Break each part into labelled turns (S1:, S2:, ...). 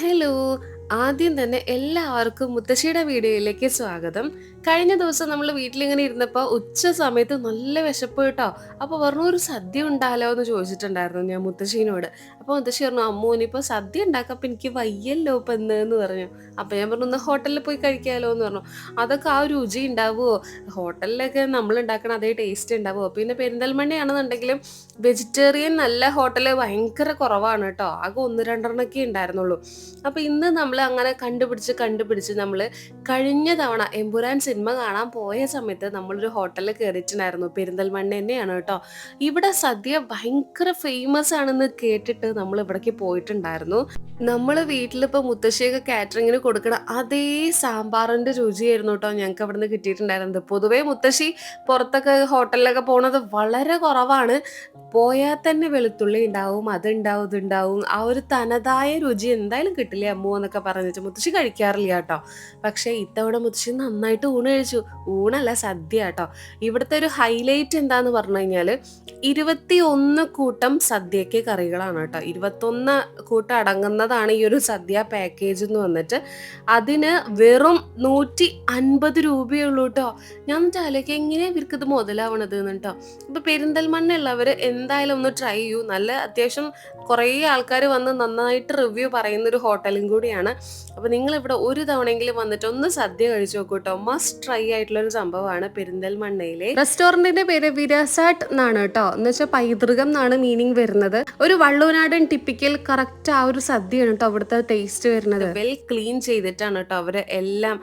S1: Hello ആദ്യം തന്നെ എല്ലാവർക്കും മുത്തശ്ശിയുടെ വീഡിയോയിലേക്ക് സ്വാഗതം. കഴിഞ്ഞ ദിവസം നമ്മൾ വീട്ടിലിങ്ങനെ ഇരുന്നപ്പോൾ ഉച്ച സമയത്ത് നല്ല വിശപ്പ് കേട്ടോ. അപ്പോൾ പറഞ്ഞു ഒരു സദ്യ ഉണ്ടാലോ? എന്ന് ചോദിച്ചിട്ടുണ്ടായിരുന്നു ഞാൻ മുത്തശ്ശീനോട്. അപ്പോൾ മുത്തശ്ശി പറഞ്ഞു അമ്മൂ ഇനിയിപ്പോൾ സദ്യ ഉണ്ടാക്കപ്പോൾ എനിക്ക് വയ്യല്ലോ ഇപ്പം എന്ന് എന്ന് പറഞ്ഞു. അപ്പോൾ ഞാൻ പറഞ്ഞു ഒന്ന് ഹോട്ടലിൽ പോയി കഴിക്കാമല്ലോ എന്ന് പറഞ്ഞു. അതൊക്കെ ആ ഒരു രുചി ഉണ്ടാവുമോ ഹോട്ടലിലൊക്കെ നമ്മൾ ഉണ്ടാക്കണ അതേ ടേസ്റ്റ് ഉണ്ടാവുമോ പിന്നെ പെരിന്തൽമണ്ണയാണെന്നുണ്ടെങ്കിലും വെജിറ്റേറിയൻ നല്ല ഹോട്ടൽ ഭയങ്കര കുറവാണ് കേട്ടോ. ആകെ ഒന്ന് രണ്ടെണ്ണമൊക്കെ ഉണ്ടായിരുന്നുള്ളൂ. അപ്പോൾ ഇന്ന് നമ്മൾ അങ്ങനെ കണ്ടുപിടിച്ച് കണ്ടുപിടിച്ച് നമ്മൾ കഴിഞ്ഞ തവണ എമ്പുരാൻ സിനിമ കാണാൻ പോയ സമയത്ത് നമ്മളൊരു ഹോട്ടലിൽ കയറിയിട്ടുണ്ടായിരുന്നു പെരിന്തൽമണ്ണ തന്നെയാണ് കേട്ടോ. ഇവിടെ സദ്യ ഭയങ്കര ഫേമസ് ആണെന്ന് കേട്ടിട്ട് നമ്മൾ ഇവിടേക്ക് പോയിട്ടുണ്ടായിരുന്നു. നമ്മൾ വീട്ടിലിപ്പോൾ മുത്തശ്ശിയൊക്കെ കാറ്ററിങ്ങിന് കൊടുക്കണ അതേ സാമ്പാറിന്റെ രുചിയായിരുന്നു കേട്ടോ ഞങ്ങൾക്ക് അവിടെ നിന്ന് കിട്ടിയിട്ടുണ്ടായിരുന്നത്. പൊതുവേ മുത്തശ്ശി പുറത്തൊക്കെ ഹോട്ടലിലൊക്കെ പോണത് വളരെ കുറവാണ്. പോയാൽ തന്നെ വെളുത്തുള്ളി ഉണ്ടാവും അതുണ്ടാവും ഇതുണ്ടാവും. ആ ഒരു തനതായ രുചി എന്തായാലും കിട്ടില്ലേ അമ്മു എന്നൊക്കെ പറഞ്ഞിട്ട് മുത്തശ്ശി കഴിക്കാറില്ല കേട്ടോ. പക്ഷേ ഇത്തവണ മുത്തശ്ശി നന്നായിട്ട് ഊണ് കഴിച്ചു. ഊണല്ല സദ്യ കേട്ടോ. ഇവിടുത്തെ ഒരു ഹൈലൈറ്റ് എന്താന്ന് പറഞ്ഞു കഴിഞ്ഞാൽ ഇരുപത്തി ഒന്ന് കൂട്ടം സദ്യക്ക് കറികളാണ് കേട്ടോ. ഇരുപത്തൊന്ന് കൂട്ടം അടങ്ങുന്നതാണ് ഈ ഒരു സദ്യ പാക്കേജ് എന്ന് വന്നിട്ട്. അതിന് വെറും നൂറ്റി അൻപത് രൂപയേ ഉള്ളൂ കേട്ടോ. ഞാൻ എന്നിട്ട് ആലോചിക്കുക എങ്ങനെയാണ് ഇവർക്ക് ഇത് മുതലാവണത് കേട്ടോ. ഇപ്പൊ പെരിന്തൽമണ്ണ ഉള്ളവർ എന്തായാലും ഒന്ന് ട്രൈ ചെയ്യൂ. നല്ല അത്യാവശ്യം കുറേ ആൾക്കാർ വന്ന് നന്നായിട്ട് റിവ്യൂ പറയുന്ന ഒരു ഹോട്ടലും കൂടിയാണ്. അപ്പൊ നിങ്ങൾ ഇവിടെ ഒരു തവണയെങ്കിലും വന്നിട്ട് ഒന്ന് സദ്യ കഴിച്ചു നോക്കൂ കേട്ടോ മസ്റ്റ് ട്രൈ ആയിട്ടുള്ള ഒരു സംഭവമാണ് പെരിന്തൽമണ്ണയിലെ റെസ്റ്റോറന്റിന്റെ പേര് വിരാസാട്ട് എന്നാണ് കേട്ടോ. എന്ന് വെച്ചാൽ പൈതൃകം എന്നാണ് മീനിങ് വരുന്നത്. ഒരു വള്ളുവനാടൻ ടിപ്പിക്കൽ കറക്റ്റ് ആ ഒരു സദ്യയാണ് കേട്ടോ അവിടുത്തെ ടേസ്റ്റ് വരുന്നത്. വെൽ ക്ലീൻ ചെയ്തിട്ടാണ് കേട്ടോ അവർ എല്ലാം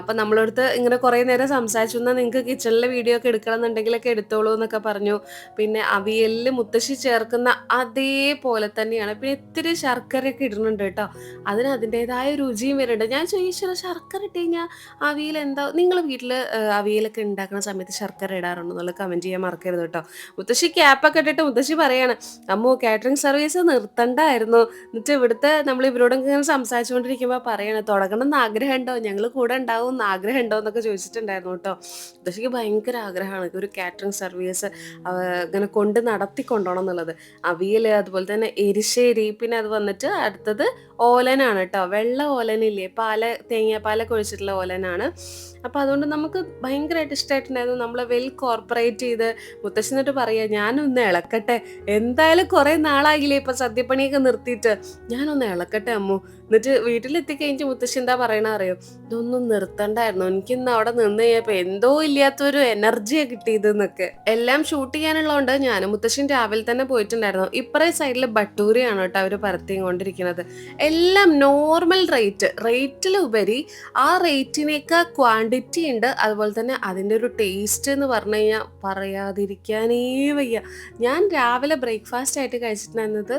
S1: അപ്പൊ നമ്മളടുത്ത് ഇങ്ങനെ കുറെ നേരം സംസാരിച്ചു. എന്നാൽ നിങ്ങൾക്ക് കിച്ചണിലെ വീഡിയോ ഒക്കെ എടുക്കണം എന്നുണ്ടെങ്കിലൊക്കെ എടുത്തോളൂ എന്നൊക്കെ പറഞ്ഞു. പിന്നെ അവിയലിൽ മുത്തശ്ശി ചേർക്കുന്ന അതേപോലെ തന്നെയാണ്. പിന്നെ ഇത്തിരി ശർക്കരയൊക്കെ ഇടുന്നുണ്ട് കേട്ടോ. അതിന് അതിന്റെതായ രുചിയും വരുന്നുണ്ട്. ഞാൻ ചോദിച്ചാൽ ശർക്കര ഇട്ട് കഴിഞ്ഞാൽ അവിയൽ എന്താ? നിങ്ങൾ വീട്ടിൽ അവിയലൊക്കെ ഉണ്ടാക്കുന്ന സമയത്ത് ശർക്കര ഇടാറുണ്ടോ എന്നുള്ള കമന്റ് ചെയ്യാൻ മറക്കരുത് കേട്ടോ. മുത്തശ്ശി ക്യാപ്പൊക്കെ ഇട്ടിട്ട് മുത്തശ്ശി പറയാണ് അമ്മോ കാറ്ററിംഗ് സർവീസ് നിർത്തണ്ടായിരുന്നു. എന്നിട്ട് ഇവിടുത്തെ നമ്മൾ ഇവരോടൊക്കെ ഇങ്ങനെ സംസാരിച്ചുകൊണ്ടിരിക്കുമ്പോൾ പറയാണ് തുടങ്ങണം എന്ന് ആഗ്രഹമുണ്ടോ? ഞങ്ങൾ കൂടെ ഉണ്ടാവും എന്ന് ആഗ്രഹമുണ്ടോ? എന്നൊക്കെ ചോദിച്ചിട്ടുണ്ടായിരുന്നു കേട്ടോ. മുത്തശ്ശിക്ക് ഭയങ്കര ആഗ്രഹമാണ് ഒരു കാറ്ററിംഗ് സർവീസ് ഇങ്ങനെ കൊണ്ട് നടത്തി കൊണ്ടുപോകണം എന്നുള്ളത്. അവിയൽ അതുപോലെ തന്നെ എരിശ്ശേരി പിന്നെ അത് വന്നിട്ട് അടുത്തത് ഓലനാണ് കേട്ടോ. വെള്ള ഓലനില്ലേ? പാല തേങ്ങാപ്പാലൊക്കെ ഒഴിച്ചിട്ടുള്ള ഓലനാണ്. അപ്പോൾ അതുകൊണ്ട് നമുക്ക് ഭയങ്കരമായിട്ട് ഇഷ്ടമായിട്ടുണ്ടായിരുന്നു നമ്മളെ വെൽ കോർപ്പറേറ്റ് ചെയ്ത്. മുത്തശ്ശനോട്ട് പറയുക ഞാനൊന്ന് ഇളക്കട്ടെ. എന്തായാലും കുറേ നാളായില്ലേ ഇപ്പം സദ്യപ്പണിയൊക്കെ നിർത്തിയിട്ട്. ഞാനൊന്ന് ഇളക്കട്ടെ അമ്മു. എന്നിട്ട് വീട്ടിലെത്തിക്കഴിഞ്ഞ് മുത്തശ്ശി എന്താ പറയണ അറിയോ? ഇതൊന്നും നിർത്തണ്ടായിരുന്നു. എനിക്ക് എനിക്കിന്ന് അവിടെ നിന്ന് കഴിഞ്ഞപ്പോൾ എന്തോ ഇല്ലാത്തൊരു എനർജിയാണ് കിട്ടിയത് എന്നൊക്കെ എല്ലാം ഷൂട്ട് ചെയ്യാനുള്ളതുകൊണ്ട് ഞാനും മുത്തശ്ശിയും രാവിലെ തന്നെ പോയിട്ടുണ്ടായിരുന്നു. ഇപ്പറേ സൈഡിൽ ബട്ടൂരിയാണ് കേട്ടോ അവർ പരത്തിയും കൊണ്ടിരിക്കുന്നത്. എല്ലാം നോർമൽ റേറ്റ് റേറ്റിലുപരി ആ റേറ്റിനേക്കാ ക്വാണ്ടിറ്റി ഉണ്ട് അതുപോലെ തന്നെ അതിന്റെ ഒരു ടേസ്റ്റ് എന്ന് പറഞ്ഞു കഴിഞ്ഞാൽ പറയാതിരിക്കാനേ വയ്യ. ഞാൻ രാവിലെ ബ്രേക്ക്ഫാസ്റ്റ് ആയിട്ട് കഴിച്ചിട്ടുണ്ടായിരുന്നത്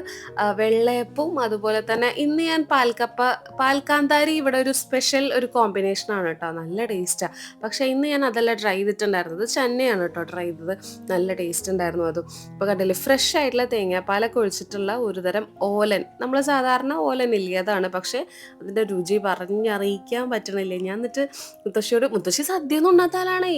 S1: വെള്ളയപ്പും വെള്ളയപ്പവും അതുപോലെ തന്നെ ഇന്ന് ഞാൻ പാൽക്കപ്പ പാൽക്കാന്താരി ഇവിടെ ഒരു സ്പെഷ്യൽ ഒരു കോമ്പിനേഷൻ ആണ് കേട്ടോ. നല്ല ടേസ്റ്റാണ് പക്ഷേ ഇന്ന് ഞാൻ അതല്ല ട്രൈ ചെയ്തിട്ടുണ്ടായിരുന്നത്. ചെന്നൈയാണ് കേട്ടോ ട്രൈ ചെയ്തത്. നല്ല ടേസ്റ്റ് ഉണ്ടായിരുന്നു അതും. ഇപ്പോൾ കണ്ടില്ലേ ഫ്രഷ് ആയിട്ടുള്ള തേങ്ങാപ്പാലൊക്കെ ഒഴിച്ചിട്ടുള്ള ഒരു തരം ഓലൻ. നമ്മൾ സാധാരണ ഓലൻ ഇല്ലേ അതാണ്. പക്ഷേ അതിന്റെ രുചി പറഞ്ഞറിയിക്കാൻ പറ്റണില്ല. ഞാൻ എന്നിട്ട് മുത്തശ്ശിയോട് മുത്തശ്ശി സദ്യ ഒന്നും ഉണ്ടാത്താലാണേ.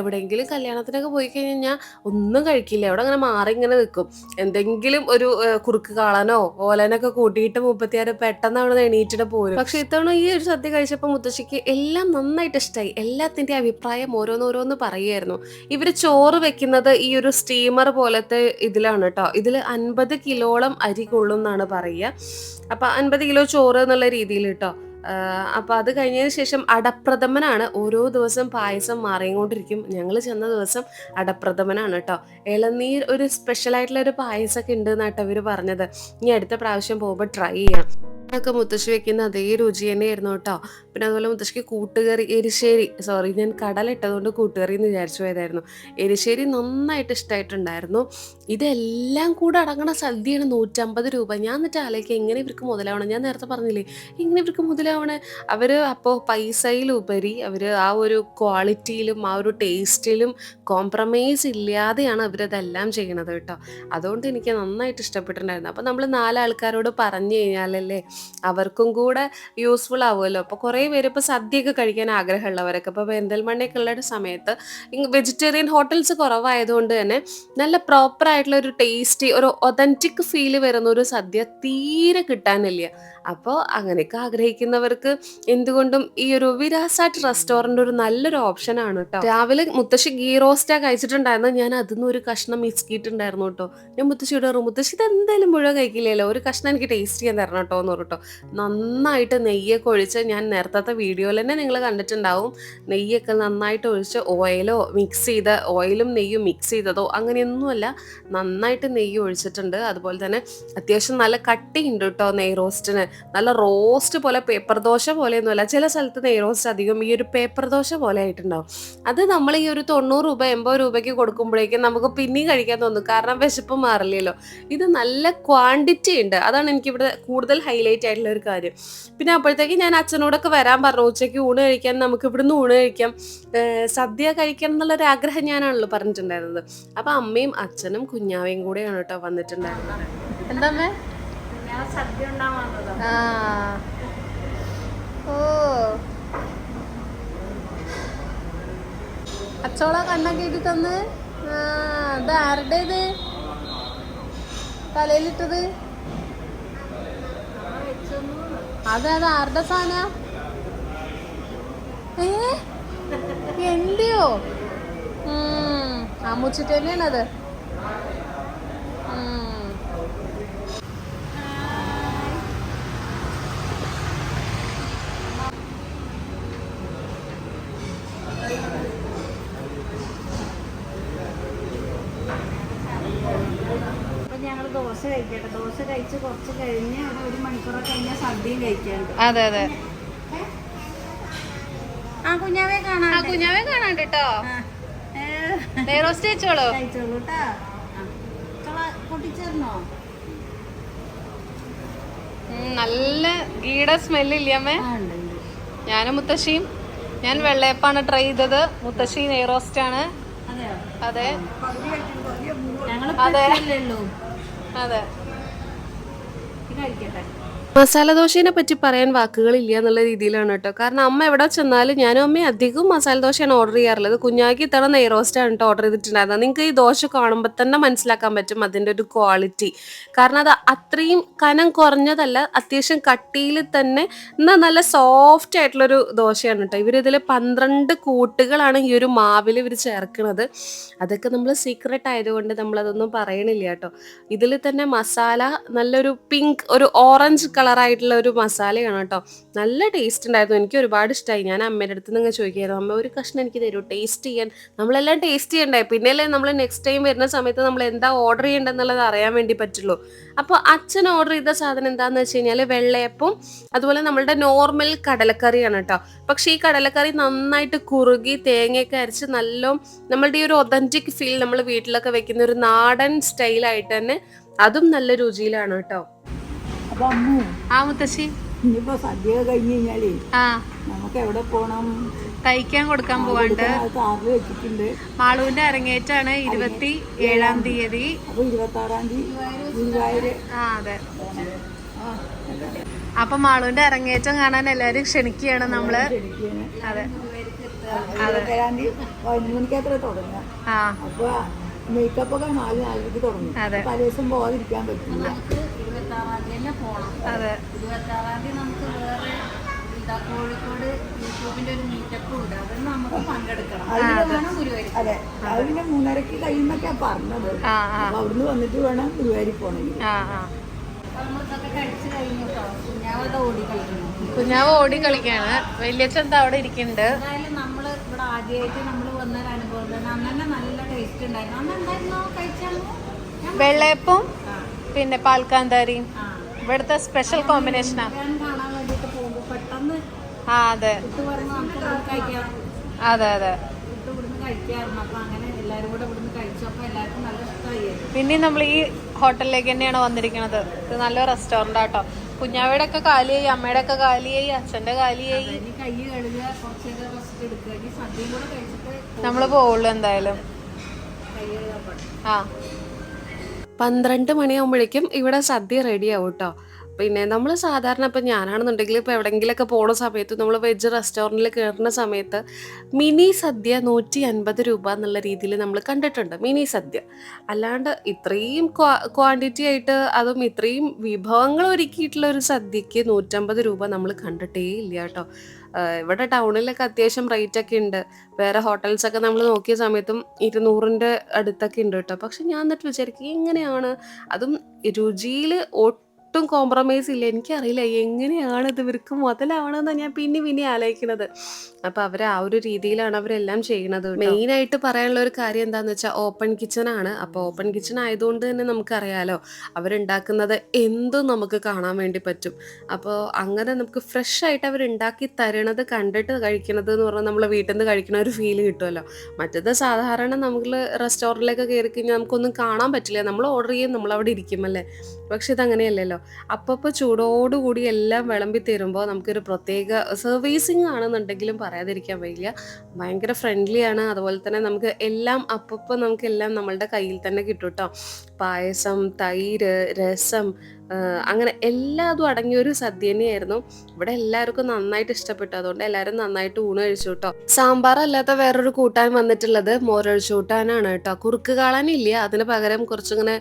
S1: എവിടെയെങ്കിലും കല്യാണത്തിനൊക്കെ പോയി കഴിഞ്ഞാൽ ഒന്നും കഴിക്കില്ല. അവിടെ അങ്ങനെ മാറി ഇങ്ങനെ നിൽക്കും എന്തെങ്കിലും ഒരു കുറുക്ക് കാളനോ ഓലനൊക്കെ കൂട്ടിയിട്ട് മുപ്പത്തിയാറ് പെട്ടെന്ന് അവിടെ നിന്ന് എണീറ്റിട്ട് പോരും. പക്ഷെ ഇത്തവണ ഈ ഒരു സദ്യ കഴിച്ചപ്പോൾ മുത്തശ്ശിക്ക് എല്ലാം നന്നായിട്ട് ഇഷ്ടമായി എല്ലാത്തിന്റെ അഭിപ്രായം ഓരോന്നോരോന്ന് പറയുമായിരുന്നു ഇവർ ചോറ് വെക്കുന്നത് ഈ ഒരു സ്റ്റീമർ പോലത്തെ ഇതിലാണ് കേട്ടോ ഇതിൽ അൻപത് കിലോളം അരി കൊള്ളും എന്നാണ് പറയുക. അപ്പം അൻപത് കിലോ ചോറ് എന്നുള്ള രീതിയിൽ കേട്ടോ അപ്പം അത് കഴിഞ്ഞതിന് ശേഷം അടപ്രഥമനാണ്. ഓരോ ദിവസം പായസം മാറിക്കൊണ്ടിരിക്കും. ഞങ്ങൾ ചെന്ന ദിവസം അടപ്രഥമനാണ് കേട്ടോ ഇളനീർ ഒരു സ്പെഷ്യൽ ആയിട്ടുള്ള ഒരു പായസമൊക്കെ ഉണ്ട് എന്നാട്ടോ ഇവർ പറഞ്ഞത്. ഇനി അടുത്ത പ്രാവശ്യം പോകുമ്പോൾ ട്രൈ ചെയ്യാം. ഒക്കെ മുത്തശ്ശി വെക്കുന്ന അതേ രുചി തന്നെയായിരുന്നു കേട്ടോ. പിന്നെ അതുപോലെ മുത്തശ്ശിക്ക് കൂട്ടുകറി എരിശ്ശേരി സോറി ഞാൻ കടലിട്ടതുകൊണ്ട് കൂട്ടുകറി എന്ന് വിചാരിച്ചു പോയതായിരുന്നു. എരിശ്ശേരി നന്നായിട്ട് ഇഷ്ടമായിട്ടുണ്ടായിരുന്നു ഇതെല്ലാം കൂടെ അടങ്ങണ സദ്യയാണ് നൂറ്റമ്പത് രൂപ. ഞാൻ എന്നിട്ട് ആലോചിക്കുക എങ്ങനെ ഇവർക്ക് മുതലാവണം? ഞാൻ നേരത്തെ പറഞ്ഞില്ലേ എങ്ങനെ ഇവർക്ക് മുതലാവണേ? അവർ അപ്പോൾ പൈസയിലുപരി അവർ ആ ഒരു ക്വാളിറ്റിയിലും ആ ഒരു ടേസ്റ്റിലും കോംപ്രമൈസ് ഇല്ലാതെയാണ് അവരതെല്ലാം ചെയ്യണത് കേട്ടോ. അതുകൊണ്ട് എനിക്ക് നന്നായിട്ട് ഇഷ്ടപ്പെട്ടിട്ടുണ്ടായിരുന്നു. അപ്പോൾ നമ്മൾ നാലാൾക്കാരോട് പറഞ്ഞു കഴിഞ്ഞാലല്ലേ അവർക്കും കൂടെ യൂസ്ഫുൾ ആവുമല്ലോ. അപ്പോൾ കുറേ പേര് ഇപ്പോൾ സദ്യയൊക്കെ കഴിക്കാൻ ആഗ്രഹമുള്ളവരൊക്കെ. ഇപ്പോൾ പെരിന്തൽമണ്ണയൊക്കെ ഉള്ള ഒരു സമയത്ത് വെജിറ്റേറിയൻ ഹോട്ടൽസ് കുറവായതുകൊണ്ട് തന്നെ നല്ല പ്രോപ്പർ ആയിട്ടുള്ള ഒരു ടേസ്റ്റി ഒരു ഒതന്റിക് ഫീൽ വരുന്ന ഒരു സദ്യ തീരെ കിട്ടാനില്ല. അപ്പോൾ അങ്ങനെയൊക്കെ ആഗ്രഹിക്കുന്നവർക്ക് എന്തുകൊണ്ടും ഈ ഒരു വിരാസാറ്റ് റെസ്റ്റോറന്റ് ഒരു നല്ലൊരു ഓപ്ഷനാണ് കേട്ടോ രാവിലെ മുത്തശ്ശി ഗീ റോസ്റ്റാ കഴിച്ചിട്ടുണ്ടായിരുന്നു ഞാൻ അതിന്ന് ഒരു കഷ്ണം മിസ്കിയിട്ടുണ്ടായിരുന്നു കേട്ടോ ഞാൻ മുത്തശ്ശിയോട് പറഞ്ഞു മുത്തശ്ശി ഇത് എന്തായാലും മുഴുവൻ കഴിക്കില്ലല്ലോ. ഒരു കഷ്ണം എനിക്ക് ടേസ്റ്റ് ചെയ്യാൻ തരണം കേട്ടോ എന്ന് കേട്ടോ നന്നായിട്ട് നെയ്യൊക്കെ ഒഴിച്ച് ഞാൻ നേരത്തെ വീഡിയോയിൽ തന്നെ നിങ്ങൾ കണ്ടിട്ടുണ്ടാവും. നെയ്യൊക്കെ നന്നായിട്ട് ഒഴിച്ച് ഓയിലോ മിക്സ് ചെയ്ത ഓയിലും നെയ്യും മിക്സ് ചെയ്തതോ അങ്ങനെയൊന്നുമല്ല. നന്നായിട്ട് നെയ്യ് ഒഴിച്ചിട്ടുണ്ട്. അതുപോലെ തന്നെ അത്യാവശ്യം നല്ല കട്ടിയുണ്ട് കേട്ടോ നെയ് റോസ്റ്റിന്. നല്ല റോസ്റ്റ് പോലെ പേപ്പർ ദോശ പോലെയൊന്നുമല്ല ചില സ്ഥലത്ത് നെയ് റോസ്റ്റ് അധികം ഈ ഒരു പേപ്പർ ദോശ പോലെ ആയിട്ടുണ്ടാവും. അത് നമ്മൾ ഈ ഒരു തൊണ്ണൂറ് രൂപ എൺപത് രൂപയ്ക്ക് കൊടുക്കുമ്പോഴേക്കും നമുക്ക് പിന്നെയും കഴിക്കാൻ തോന്നും. കാരണം വിശപ്പ് മാറില്ലല്ലോ. ഇത് നല്ല ക്വാണ്ടിറ്റി ഉണ്ട്. അതാണ് എനിക്കിവിടെ കൂടുതൽ ഹൈലൈറ്റ് ആയിട്ടുള്ള ഒരു കാര്യം. പിന്നെ അപ്പോഴത്തേക്ക് ഞാൻ അച്ഛനോടൊക്കെ വരാൻ പറഞ്ഞു ഉച്ചയ്ക്ക് ഊണ് കഴിക്കാൻ നമുക്ക് ഇവിടുന്ന് ഊണ് കഴിക്കാം. സദ്യ കഴിക്കണം എന്നുള്ളൊരു ആഗ്രഹം ഞാനാണല്ലോ പറഞ്ഞിട്ടുണ്ടായിരുന്നത്. അപ്പം അമ്മയും അച്ഛനും കുഞ്ഞാവയും കൂടെയാണ് കേട്ടോ വന്നിട്ടുണ്ടായിരുന്നത്. എന്താ അമ്മേ
S2: സദ്യ ഉണ്ടാവാൻ വന്നതാ
S1: ആ. ഓ. അച്ചോള കണ്ണൊക്കെ ഇട്ട് തന്ന്. ഇത് ആരുടെ ഇത്? തലയിലിട്ടത്? അതെ അത് ആരുടെ സാധന? ഏ? എന്റെയോ? അമ്മൂച്ചിട്ട് തന്നെയാണത് ഉം
S2: അപ്പൊ ഞങ്ങൾ ദോശ കഴിക്കട്ടെ ദോശ കഴിച്ച് കുറച്ച് കഴിഞ്ഞ് ഒരു ഒരു മണിക്കൂറൊക്കെ കഴിഞ്ഞാൽ സദ്യയും കഴിക്കാണ്ട്
S1: അതെ അതെ.
S2: ആ കുഞ്ഞാവെ കാണാൻ
S1: ആ കുഞ്ഞാവെ കാണാൻ കേട്ടോ
S2: കഴിച്ചോളൂ. പൊട്ടിച്ചേർന്നോ
S1: നല്ല ഗീടെ സ്മെല്ലില്ലേ അമ്മേ? ഞാനും മുത്തശ്ശിയും ഞാൻ വെള്ളയപ്പാണ് ട്രൈ ചെയ്തത്. മുത്തശ്ശി നെയ്റോസ്റ്റ് ആണ് അതെ. അതെ. അതെ.
S2: കഴിക്കട്ടെ.
S1: മസാല ദോശയെ പറ്റി പറയാൻ വാക്കുകളില്ല എന്നുള്ള രീതിയിലാണ് കേട്ടോ. കാരണം അമ്മ എവിടെ ചെന്നാലും ഞാനും അമ്മയും അധികം മസാല ദോശയാണ് ഓർഡർ ചെയ്യാറുള്ളത്. കുഞ്ഞാക്കി ഇത്തവണ നെയ് റോസ്റ്റാണ് കേട്ടോ ഓർഡർ ചെയ്തിട്ടുണ്ടായിരുന്നത്. നിങ്ങൾക്ക് ഈ ദോശ കാണുമ്പോൾ തന്നെ മനസ്സിലാക്കാൻ പറ്റും അതിന്റെ ഒരു ക്വാളിറ്റി കാരണം അത് അത്രയും കനം കുറഞ്ഞതല്ല അത്യാവശ്യം കട്ടിയിൽ തന്നെ എന്നാൽ നല്ല സോഫ്റ്റ് ആയിട്ടുള്ളൊരു ദോശയാണ് കേട്ടോ ഇവരിതിൽ പന്ത്രണ്ട് കൂട്ടുകളാണ് ഈ ഒരു മാവിൽ ഇവർ ചേർക്കുന്നത്. അതൊക്കെ നമ്മൾ സീക്രട്ട് ആയതുകൊണ്ട് നമ്മളതൊന്നും പറയണില്ല കേട്ടോ ഇതിൽ തന്നെ മസാല നല്ലൊരു പിങ്ക് ഒരു ഓറഞ്ച് കളറായിട്ടുള്ള ഒരു മസാലയാണ് കേട്ടോ. നല്ല ടേസ്റ്റ് ഉണ്ടായിരുന്നു. എനിക്ക് ഒരുപാട് ഇഷ്ടമായി ഞാൻ അമ്മേന്റെ അടുത്ത് നിങ്ങൾ ചോദിക്കായിരുന്നു അമ്മ ഒരു കഷ്ണം എനിക്ക് തരൂ. ടേസ്റ്റ് ചെയ്യാൻ നമ്മളെല്ലാം ടേസ്റ്റ് ചെയ്യണ്ടേ പിന്നെയല്ലേ നമ്മൾ നെക്സ്റ്റ് ടൈം വരുന്ന സമയത്ത് നമ്മൾ എന്താ ഓർഡർ ചെയ്യേണ്ടതെന്നുള്ളത് അറിയാൻ വേണ്ടി പറ്റുള്ളൂ. അപ്പോൾ അച്ഛൻ ഓർഡർ ചെയ്ത സാധനം എന്താണെന്ന് വെച്ച് കഴിഞ്ഞാൽ വെള്ളയപ്പം അതുപോലെ നമ്മളുടെ നോർമൽ കടലക്കറിയാണ് കേട്ടോ. പക്ഷേ ഈ കടലക്കറി നന്നായിട്ട് കുറുകി തേങ്ങയൊക്കെ അരച്ച് നല്ല നമ്മളുടെ ഈ ഒരു ഒതന്റിക് ഫീൽ നമ്മൾ വീട്ടിലൊക്കെ വെക്കുന്ന ഒരു നാടൻ സ്റ്റൈലായിട്ട് തന്നെ അതും നല്ല രുചിയിലാണ് കേട്ടോ. ആ മുത്തശ്ശി.
S2: ഇനിയിപ്പോ സദ്യ കഴിഞ്ഞു കഴിഞ്ഞാലേ നമുക്ക് എവിടെ പോണം?
S1: തയ്ക്കാൻ കൊടുക്കാൻ പോവാണ്ട്. മാളുവിന്റെ അരങ്ങേറ്റാണ് ഇരുപത്തി ഏഴാം തീയതി.
S2: അപ്പൊ ഇരുപത്തി ആറാം തീയതി ഗുരുവായൂര്
S1: ആ അതെ. അപ്പൊ മാളുവിന്റെ അരങ്ങേറ്റം കാണാൻ എല്ലാരും ക്ഷണിക്കുകയാണ്
S2: നമ്മൾ.
S1: അതെ. ആ.
S2: മേക്കപ്പ് ഒക്കെ നാല് നാലരക്ക് തുടങ്ങും. പല ദിവസം പോകാതിരിക്കാൻ പറ്റില്ല.
S1: അതെ.
S2: ഇരുപത്താറാം തീയതി നമുക്ക് വേറെ എന്താ കോഴിക്കോട് യൂട്യൂബിന്റെ ഒരു മീറ്റപ്പ് ഉണ്ട്. അതിന് നമുക്ക് പങ്കെടുക്കണം. അതിന് വേണം ഗുരുവായൂർ അതെ. അത് പിന്നെ മൂന്നരക്ക് കഴിയുമ്പൊക്കെയാ പറഞ്ഞത്. അപ്പൊ അവിടുന്ന് വന്നിട്ട് വേണം ഗുരുവായൂർ പോണെങ്കിൽ
S1: കുഞ്ഞാവ് ഓടി കളിക്കാണ് വലിയച്ഛൻ അവിടെ ഇരിക്കുന്നുണ്ട്?
S2: എന്തായാലും നമ്മൾ ഇവിടെ ആദ്യമായിട്ട് നമ്മൾ വന്നൊരു അനുഭവം തന്നെ അന്ന് നല്ല ടേസ്റ്റ് ഉണ്ടായിരുന്നു. അന്ന് എന്തായിരുന്നോ കഴിച്ചാലോ
S1: വെള്ളയപ്പം പിന്നെ പാൽക്കാന്താരിയും. ഇവിടുത്തെ സ്പെഷ്യൽ കോമ്പിനേഷനാണ് ആ. അതെ. അതെ അതെ. പിന്നെ നമ്മൾ ഈ ഹോട്ടലിലേക്ക് തന്നെയാണ് വന്നിരിക്കുന്നത് ഇത് നല്ല റെസ്റ്റോറന്റ് ആട്ടോ കുഞ്ഞാവയുടെ ഒക്കെ കാലിയായി അമ്മയുടെ ഒക്കെ കാലിയായി അച്ഛന്റെ കാലിയായി നമ്മൾ പോവുള്ളൂ എന്തായാലും. ആ. പന്ത്രണ്ട് മണിയാകുമ്പോഴേക്കും ഇവിടെ സദ്യ റെഡി ആവും കേട്ടോ പിന്നെ നമ്മൾ സാധാരണ ഇപ്പം ഞാനാണെന്നുണ്ടെങ്കിൽ ഇപ്പോൾ എവിടെയെങ്കിലുമൊക്കെ പോണ സമയത്ത് നമ്മൾ വെജ് റെസ്റ്റോറന്റിൽ കയറുന്ന സമയത്ത് മിനി സദ്യ നൂറ്റി അൻപത് രൂപ എന്നുള്ള രീതിയിൽ നമ്മൾ കണ്ടിട്ടുണ്ട് മിനി സദ്യ. അല്ലാണ്ട് ഇത്രയും ക്വാണ്ടിറ്റി ആയിട്ട് അതും ഇത്രയും വിഭവങ്ങൾ ഒരുക്കിയിട്ടുള്ള ഒരു സദ്യക്ക് നൂറ്റമ്പത് രൂപ നമ്മൾ കണ്ടിട്ടേ ഇല്ല കേട്ടോ ഇവിടെ ടൗണിലൊക്കെ അത്യാവശ്യം റേറ്റ് ഒക്കെ ഉണ്ട്. വേറെ ഹോട്ടൽസ് ഒക്കെ നമ്മൾ നോക്കിയ സമയത്തും ഇരുന്നൂറിന്റെ അടുത്തൊക്കെ ഉണ്ട് കേട്ടോ. പക്ഷെ ഞാൻ എന്നിട്ട് വിചാരിക്കും എങ്ങനെയാണ് അതും രുചിയിൽ ഒട്ടും കോംപ്രമൈസ് ഇല്ല. എനിക്കറിയില്ല എങ്ങനെയാണ് ഇത് ഇവർക്ക് മുതലാവണമെന്നാണ് ഞാൻ പിന്നെ പിന്നെ ആലോചിക്കുന്നത്. അപ്പോൾ അവർ ആ ഒരു രീതിയിലാണ് അവരെല്ലാം ചെയ്യണത് മെയിനായിട്ട് പറയാനുള്ള ഒരു കാര്യം എന്താണെന്ന് വെച്ചാൽ ഓപ്പൺ കിച്ചൺ ആണ്. അപ്പോൾ ഓപ്പൺ കിച്ചൺ ആയതുകൊണ്ട് തന്നെ നമുക്കറിയാലോ അവരുണ്ടാക്കുന്നത് എന്തും നമുക്ക് കാണാൻ വേണ്ടി പറ്റും. അപ്പോൾ അങ്ങനെ നമുക്ക് ഫ്രഷ് ആയിട്ട് അവർ ഉണ്ടാക്കി തരണത് കണ്ടിട്ട് കഴിക്കണത് എന്ന് പറഞ്ഞാൽ നമ്മൾ വീട്ടിൽ നിന്ന് കഴിക്കണ ഒരു ഫീൽ കിട്ടുമല്ലോ മറ്റത് സാധാരണ നമ്മൾ റെസ്റ്റോറന്റിലൊക്കെ കയറി കഴിഞ്ഞാൽ നമുക്കൊന്നും കാണാൻ പറ്റില്ല. നമ്മൾ ഓർഡർ ചെയ്യും നമ്മൾ അവിടെ ഇരിക്കും അല്ലേ? പക്ഷെ ഇതങ്ങനെയല്ലല്ലോ അപ്പോൾ ചൂടോടുകൂടി എല്ലാം വിളമ്പി തരുമ്പോൾ നമുക്കൊരു പ്രത്യേക സർവീസിങ് ആണെന്നുണ്ടെങ്കിലും പറയാതിരിക്കാൻ വയ്യ. ഭയങ്കര ഫ്രണ്ട്ലിയാണ് അതുപോലെ തന്നെ നമുക്ക് എല്ലാം അപ്പപ്പോൾ നമുക്കെല്ലാം നമ്മളുടെ കയ്യിൽ തന്നെ കിട്ടും കേട്ടോ പായസം തൈര് രസം അങ്ങനെ എല്ലാതും അടങ്ങിയ ഒരു സദ്യ തന്നെയായിരുന്നു. ഇവിടെ എല്ലാവർക്കും നന്നായിട്ട് ഇഷ്ടപ്പെട്ടു. അതുകൊണ്ട് എല്ലാവരും നന്നായിട്ട് ഊണ് കഴിച്ചു കേട്ടോ സാമ്പാർ അല്ലാത്ത വേറൊരു കൂട്ടാൻ വന്നിട്ടുള്ളത് മോരൊഴിച്ചു കൂട്ടാനാണ് കേട്ടോ. കുറുക്ക് കാളാനില്ല? അതിന് പകരം കുറച്ചിങ്ങനെ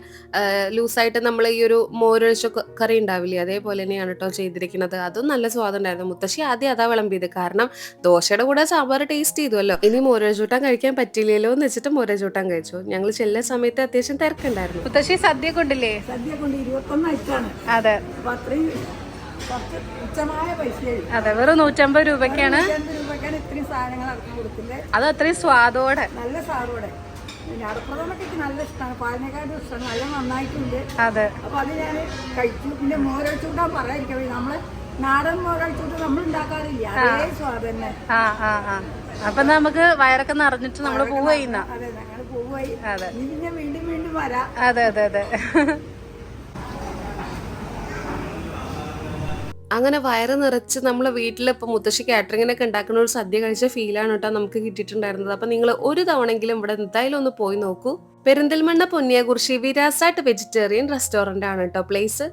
S1: ലൂസായിട്ട് നമ്മൾ ഈ ഒരു മോരൊഴിച്ച കറി ഉണ്ടാവില്ലേ? അതേപോലെ തന്നെയാണ് കേട്ടോ ചെയ്തിരിക്കുന്നത്. അതും നല്ല സ്വാദുണ്ടായിരുന്നു മുത്തശ്ശി ആദ്യം അതാ വിളമ്പിയത്. കാരണം ദോശയുടെ കൂടെ സാമ്പാർ ടേസ്റ്റ് ചെയ്തുവല്ലോ. ഇനി മോരൊഴിച്ചൂട്ടാൻ കഴിക്കാൻ പറ്റില്ലല്ലോ എന്ന് വെച്ചിട്ട് മോരൊഴിച്ചൂട്ടാൻ കഴിച്ചു. ഞങ്ങൾ ചെല്ലുന്ന സമയത്ത് അത്യാവശ്യം തിരക്കുണ്ടായിരുന്നു.
S3: മുത്തശ്ശി സദ്യ കൊണ്ടില്ലേ?
S2: സദ്യ കൊണ്ട് ഇരുപത്തൊന്ന്
S3: അതെ.
S2: അത്രയും
S3: അതെ വെറും നൂറ്റമ്പത്
S2: രൂപക്കാണ്.
S3: അത് അത്രയും സ്വാദോടെ.
S2: നല്ല സാറോടെ അടപ്രഥമൊക്കെ നല്ല ഇഷ്ടമാണ്. പാലിനെക്കാട്ടും ഇഷ്ടമാണ്. നല്ല നന്നായിട്ടുണ്ട്.
S3: അതെ.
S2: അപ്പൊ അത് ഞാൻ കഴിച്ചു. പിന്നെ മോരൊഴിച്ചുകൂട്ടാൻ പറയാതിരിക്കും നമ്മൾ നാടൻ മോരൊഴിച്ചുകൂട്ട് നമ്മൾ ഉണ്ടാക്കാറില്ല. അതേ സ്വാദ് തന്നെ.
S3: ആ ആ ആ. അപ്പൊ നമുക്ക് വയറൊക്കെ നിറഞ്ഞിട്ട് നമ്മൾ പോവുക ചെയ്യുന്ന.
S2: അതെ. ഇനി പിന്നെ വീണ്ടും വീണ്ടും വരാം.
S3: അതെ അതെ അതെ.
S1: അങ്ങനെ വയറ് നിറച്ച് നമ്മൾ വീട്ടിൽ ഇപ്പോൾ മുത്തശ്ശി കാറ്ററിങ്ങിനൊക്കെ ഉണ്ടാക്കുന്ന ഒരു സദ്യ കഴിച്ച ഫീലാണ് കേട്ടോ നമുക്ക് കിട്ടിയിട്ടുണ്ടായിരുന്നത്. അപ്പം നിങ്ങൾ ഒരു തവണെങ്കിലും ഇവിടെ എന്തായാലും ഒന്ന് പോയി നോക്കൂ. പെരിന്തൽമണ്ണ പൊന്നിയെക്കുറിച്ച് വിരാസാട്ട് വെജിറ്റേറിയൻ റെസ്റ്റോറന്റ് ആണ് കേട്ടോ പ്ലേസ്